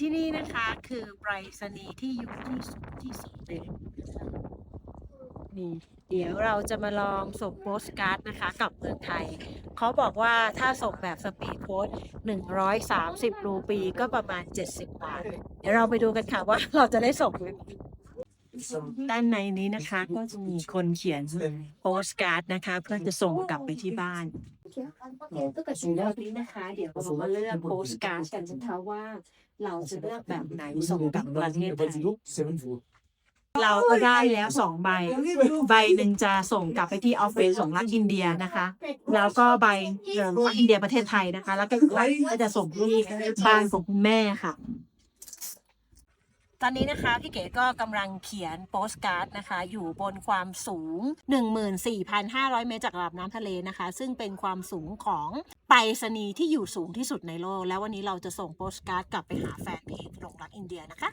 ที่นี่นะคะคือไปรษณีย์ที่อยู่ที่สูงที่สุดเลยนี่เดี๋ยวเราจะมาลองส่งโปสการ์ดนะคะกลับเมืองไทย เขาบอกว่าถ้าส่งแบบสปีดโค้ด130 รูปีก็ประมาณ 70 บาท เดี๋ยวเราไปดูกันค่ะว่าเราจะได้ส่งไหม ด้านในนี้นะคะ ก็จะมีคนเขียนโปสการ์ดนะคะ เพื่อจะส่งกลับไปที่บ้านเดี๋ยวรอบนี้นะคะ เดี๋ยวเรามาเลือกโปสการ์ดกันนะคะว่า เราจะเลือกแบบไหนส่งกลับประเทศไทยเราก็ได้แล้วสองใบ ใบหนึ่งจะส่งกลับไปที่ออฟฟิศของรัฐอินเดียนะคะ แล้วก็ใบเอ่อรัฐอินเดียประเทศไทยนะคะ แล้วก็อีกใบก็จะส่งที่บ้านของคุณแม่ค่ะ ตอนนี้นะคะพี่เก๋ก็กำลังเขียนโปสการ์ดนะคะ อยู่บนความสูง 14,500 เมตรจากระดับน้ำทะเลนะคะ ซึ่งเป็นความสูงของไปรษณีย์ที่อยู่สูงที่สุดในโลก แล้ววันนี้เราจะส่งโปสการ์ดกลับไปหาแฟนเพจหลงรักอินเดียนะคะ